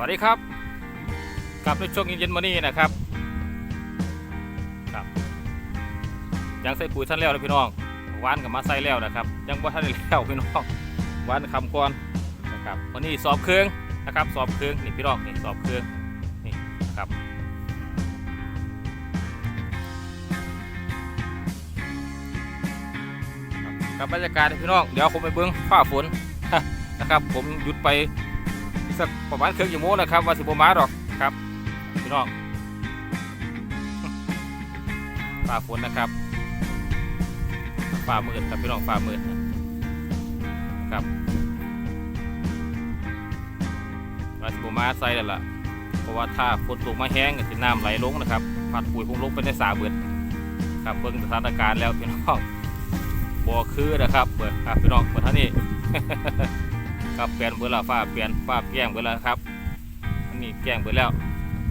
วัสดีครับกลับในช่วงเย็นๆมานี้นะครับครับยังใส่ปุ๋ยท่านแล้วนะพี่น้องหวานกับมาใส่แล้วนะครับ ยังบ่ท่านได้แล้วพี่น้องหวานคำก่อนนะครับวันนี้สอบเครื่องนะครับ สอบเครื่องนี่พี่น้องนี่สอบเครื่องนี่นะครับครับกับบรรยากาศพี่น้องเดี๋ยวผมไปเบิ้งฟ้าฝนนะครับ ผมหยุดไป สักประมาณครึ่งชั่วโมงนะครับว่าสิบมาดอกครับพี่น้องฝ่าฝนนะครับฝ่ามืดครับพี่น้องฝ่ามืดนะครับว่าสิบมาใส่แล้วล่ะเพราะว่าถ้าฝนตกมาแห้งก็สิน้ำไหลลงนะครับพัดปุ๋ยคงลงไปในสาเบิดครับเบิ่งสถานการณ์แล้วพี่น้องบ่อคือนะครับเบิดครับพี่น้องเบิดเท่านี้ ครับเปลี่ยนเบอร์ละฟ้าเปลี่ยนฟ้าแกล้งเบอร์ละครับอันนี้แกล้งเบอร์แล้ว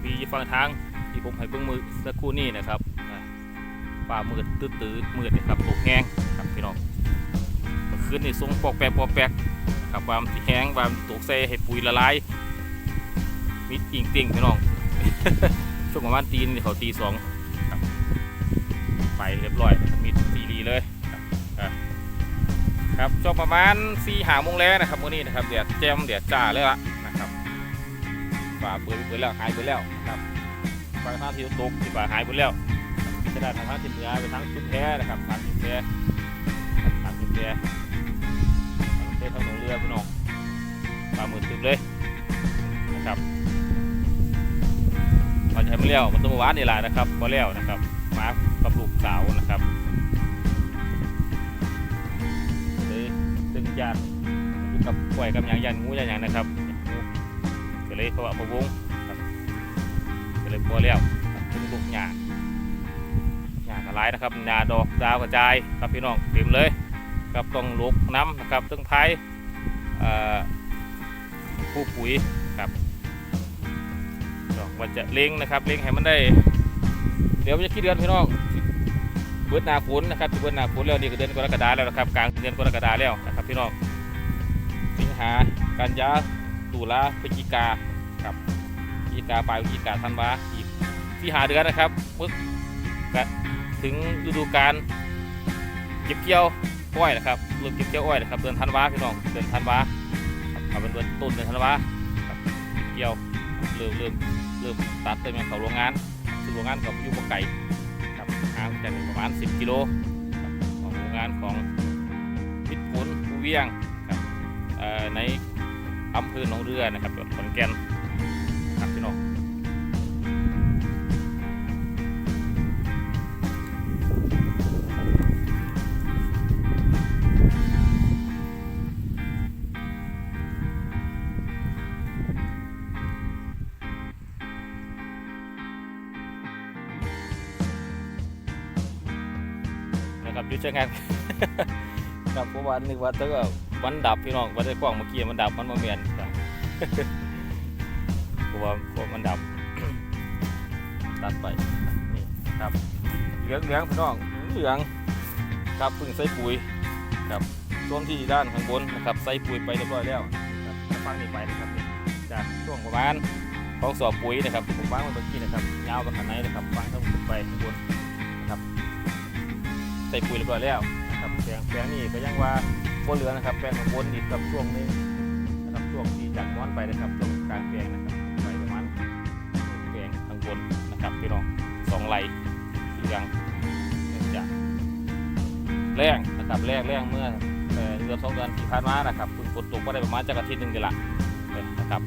มีฟังทางที่ผมให้เบิ่งมือสักครู่นี้นะครับอ่าฟ้ามืดตื้อๆมืดนะครับตกแห้งครับพี่น้องเมื่อคืนนี่ทรงปอกแปกปอกแปกครับความที่แห้งความตกเซให้ปุ๋ยละลายมิดอิงติ่งพี่น้องช่วงประมาณตีนเขาตีสองไปเรียบร้อยมิดซีรีเลย ครับช่วงประมาณสี่หาโมงแล้วนะครับวันนี้นะครับเดี๋ยวแจมเดี๋ยวจ้าเลยละนะครับฝ่าเปิดเปิดแล้วหายไปแล้วนะครับฝั่งทางที่ตกที่ฝ่าหายไปแล้วกระดานทางทางทิศเหนือไปทางชุมแพนะครับทางชุมแพทางชุมแพทางเส้นทางหนองเรือพี่น้องฝ่ามือตึบเลยนะครับตอนจะให้มันเลี้ยวมันต้องมาวัดนี่แหละนะครับพอเลี้ยวนะครับมากับลูกสาวนะครับ กับปล่อยกับหยางยันงูยันหยางนะครับก็เลยเพราะว่าพะวงครับก็เลยพอแล้วครับซึ่งลูกหญ้าหญ้ากระไรนะครับหญ้าดอกดาวกระจายครับพี่น้องเต็มเลยกับต้องลูกน้ำนะครับซึ่งไทยเอ่ผู้ปุ๋ยครับก็ว่าจะเล็งนะครับเล็งให้มันได้ เดี๋ยวจะคิดเดือนพี่น้องเบิดนาฝนนะครับเบิดนาฝนแล้วนี่ก็เดือนกรกฎาแล้วนะครับกลางเดือนกรกฎาแล้วนะครับพี่น้อง หากันยาตุลาพฤศจิกาครับพฤศจิกาปลายพฤศจิกาธันวาอีกที่หาเดือนนะครับปึ๊บก็ถึงฤดูกาลเก็บเกี่ยวอ้อยนะครับเริ่มเก็บเกี่ยวอ้อยนะครับเดือนธันวาพี่น้องเดือนธันวาครับเอาเป็นเดือนต้นเดือนธันวาครับเก็บเกี่ยวเริ่มเริ่มเริ่มตัดเต็มเขาโรงงานซึ่งโรงงานกับอยู่บ่ไก่ครับห่างจากนี่ประมาณ 10 กิโลของโรงงานของพิษผลผู้เวียง ในอำเภอหนองเรือนะครับจังหวัดขอนแก่นครับพี่น้องนะครับอยุชงานครับเพราะว่านึกว่าถ้าเกิดวันดับพี่น้องวันได้กล้องเมื่อกี้มันดับมันมาเมียนครับเพราะว่ามันดับตัดไปนี่ครับเหลืองเหลืองพี่น้องเหลืองครับพิ่งใส่ปุ๋ยครับช่วงที่ด้านข้างบนนะครับใส่ปุ๋ยไปเรียบร้อยแล้วครับแล้วฟังนี่ไปนะครับจากช่วงประมาณของสอบปุ๋ยนะครับผมวางไว้เมื่อกี้นะครับยาวไปขนาดไหนนะครับฟังทั้งขึ้นไปข้างบนนะครับใส่ปุ๋ยเรียบร้อยแล้วนะครับแปลงแปลงนี่ก็ยังว่า โคนเหลือนะครับแปลงข้างบนอีกกับช่วงนึงนะครับช่วงที่จากม้อนไปนะครับตรงกลางแปลงนะครับไปประมาณแปลงข้างบนนะครับพี่น้องสองไหลเหลืองเนื่องจากแรงนะครับแรงแรงเมื่อเดือนสองเดือนที่ผ่านมานะครับฝนตกก็ได้ประมาณจากอาทิตย์หนึ่งเดือนละนะครับ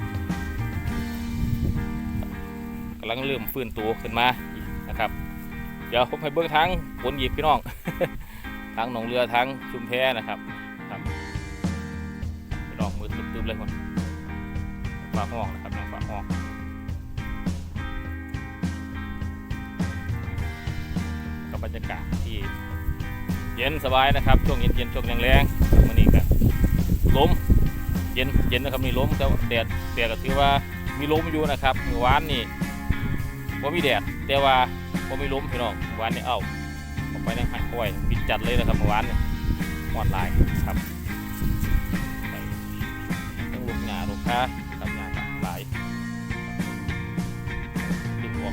กำลังเริ่มฟื้นตัวขึ้นมานะครับ เดี๋ยวผมให้เบื้องทางฝนหยิบพี่น้องทางหนองเรือทางชุมแพนะครับ บเลยคนฝาห้องนะครับน้องฝาห้องกับบรรยากาศที่เย็นสบายนะครับ ช่วงเย็นเย็นช่วงแรงๆมันนี่ก็ลมเย็นเย็นนะครับมีลมแต่ว่าแดดแดดก็ถือว่ามีลมอยู่นะครับเมื่อวานนี่ว่ามีแดดแต่ว่าว่ามีลมพี่น้องเมื่อวานนี่เอ้าออกไปในหายป่วยมีจัดเลยนะครับเมื่อวานนี่หอดหลายครับ ฮะทำงานหลายติดหัว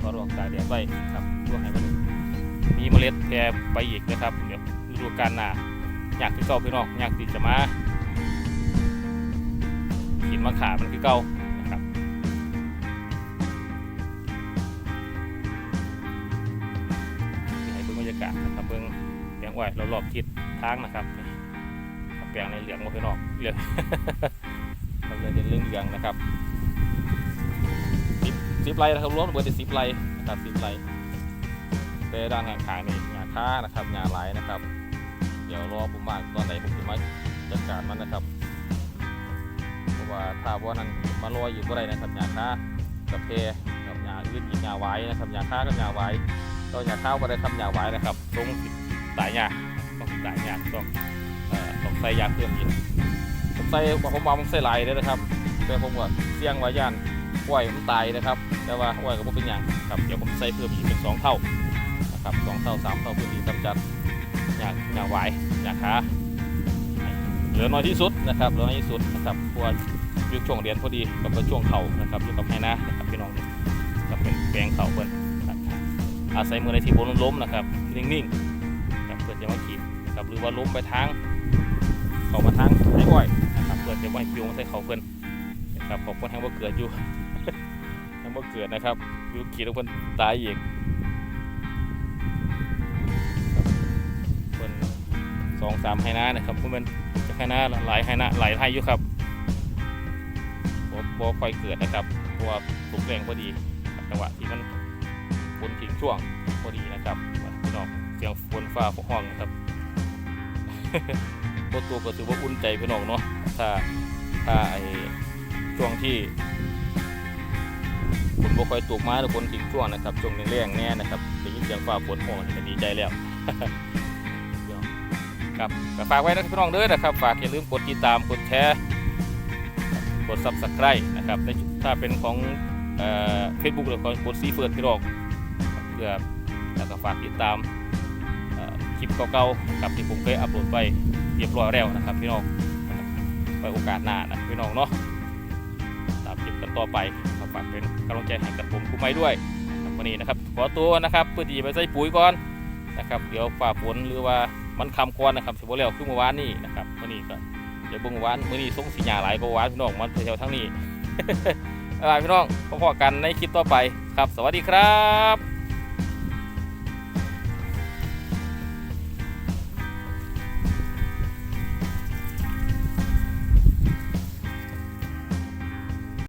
ตอนรองตาแดี๋ยวไปครับช่วงให้มันมีเมล็ดแพรไปอีกนะครับเดี๋ยวดูการน้าอยากที่เก่าพี่น้องอยากติดจะมาหินมะขามันคือเก่านะครับให้เบิ่งบรรยากาศนะครับเพิ่งแปลงไหวเรารอบทิศทางนะครับแปลงในเหลืองมาพี่น้องเหลือง เลยเป็นเรื่องเหลืองนะครับสิบไร่นะครับรวมเบอร์สิบไร่นะครับสิบไร่แต่ด้านข้างๆนี่หญ้าค้านะครับหญ้าไหลนะครับ เดี๋ยวรอผมมาตอนไหนผมจะมาจัดการมันนะครับเพราะว่าถ้าว่านั้นมารออยู่ก็ได้นะครับหญ้าค้ากับเพกับหญ้าอื่นอีกหญ้าไว้นะครับหญ้าค้ากับหญ้าไว้ก็หญ้าข้าวก็ได้ทำหญ้าไว้นะครับตรงสายหญ้าต้องสายหญ้าต้องต้องใส่ยาเพิ่มอีก ใส่ผมว่าผมใส่หลายเลยนะครับ แต่ผมก็เสี่ยงไว้ย่านกล้วยมันตายนะครับ แต่ว่ากล้วยก็บ่เป็นหยังครับเดี๋ยวผมใส่เพิ่มอีกเป็นสองเท่านะครับสองเท่าสามเท่าเพื่อที่กำจัดอยากอยากไหวอยากขาเหลือน้อยที่สุดนะครับเหลือน้อยที่สุดนะครับเพราะวายุคช่วงเรียนพอดีกับช่วงเข่านะครับอยู่กับไฮนะนะครับพี่น้องกับเป็นแปลงเข่าเพิ่นครับอาศัยมือในที่บนล้มนะครับนิ่งๆครับเพื่อจะมาขีดนะครับหรือว่าล้มไปทางเขามาทางไอ้อ้อย เพื่อจะไม่ให้ปิวมาใส่เขาเพิ่นนะครับผมก็ทั้งว่าเกิดอยู่ทั้งว่าเกิดนะครับอยูขี่แล้วคนตายอีกคนสองสามไฮนานะครับพวกมันจะไฮนาหลายไฮนาหลายไฮอยู่ครับบ่บ่ค่อยเกิดนะครับเพราะว่าตกแรงพอดีจังหวะที่มันฝนทิ้งช่วงพอดีนะครับพี่น้องเสียงฝนฟ้าห้องนะครับ ตัวตัวก็ถือว่าอุ่นใจพี่น้องเนาะถ้าถ้าไอช่วงที่ฝนบ่ค่อยตกมาหรือฝนทิ้งช่วงนะครับช่วงแรงๆแน่นะครับได้ยินเสียงฟ้าฝนโอ้นี่ก็ดีใจแล้วครับฝากไว้นะพี่น้องเด้อนะครับฝากอย่าลืมกดติดตามกดแชร์กด subscribe นะครับในถ้าเป็นของเฟซบุ๊กหรือของกดซีเฟิร์นพี่น้องเพื่อแล้วก็ฝากติดตามคลิปเก่าๆกับที่ผมเคยอัปโหลดไป รียบร้อยแล้วนะครับพี่น้องไว้โอกาสหน้านะพี่น้องเนาะตามคลิปกันต่อไปครับฝากเป็นกำลังใจให้กับผมคุณไม้ด้วยวันนี้นะครับขอตัวนะครับเพื่อที่ไปใส่ปุ๋ยก่อนนะครับเดี๋ยวฝ่าฝนหรือว่ามันคำก่อนนะครับสิบเร็วขึ้นเมื่อวานนี้นะครับวันนี้ก็เดี๋ยวเบิ่งเมื่อวานมื่อนี้ส่งสีหยาหลายกว่าวานพี่น้องมันแถวทั้งนี้บ๊ายบายพี่น้องพบกันในคลิปต่อไปครับ สวัสดีครับ